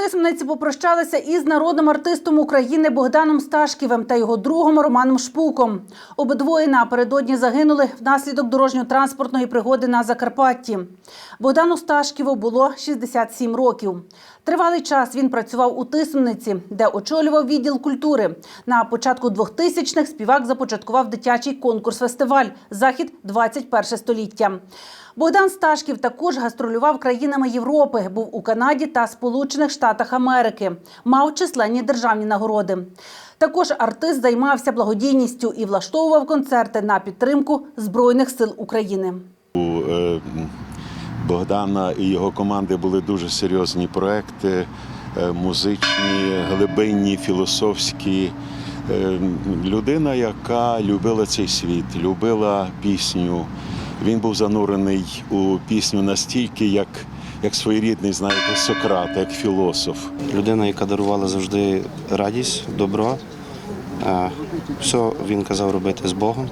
Тисмениці попрощалися із народним артистом України Богданом Сташківим та його другом Романом Шпуком. Обидвоє напередодні загинули внаслідок дорожньо-транспортної пригоди на Закарпатті. Богдану Сташківу було 67 років. Тривалий час він працював у Тисмениці, де очолював відділ культури. На початку 2000-х співак започаткував дитячий конкурс-фестиваль Захід 21 століття. Богдан Сташків також гастролював країнами Європи, був у Канаді та Сполучених Штатах Америки. Мав численні державні нагороди. Також артист займався благодійністю і влаштовував концерти на підтримку Збройних сил України. У е, Богдана і його команди були дуже серйозні проекти, е, музичні, глибинні, філософські. Е, Людина, яка любила цей світ, любила пісню. Він був занурений у пісню настільки, як, як своєрідний, знаєте, Сократ, як філософ. людина, яка дарувала завжди радість, добро. Е, Все він казав робити з Богом.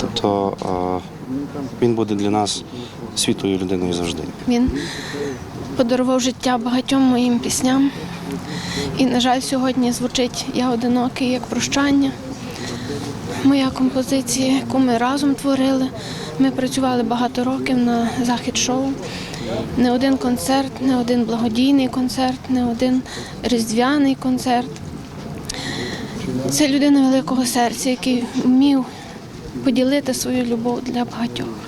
Тобто е, він буде для нас світлою людиною завжди. Він подарував життя багатьом моїм пісням. І, на жаль, сьогодні звучить Я одинокий як прощання. Моя композиція, яку ми разом творили. Ми працювали багато років на захід шоу. Не один концерт, не один благодійний концерт, не один різдвяний концерт. Це людина великого серця, який вмів поділити свою любов для багатьох.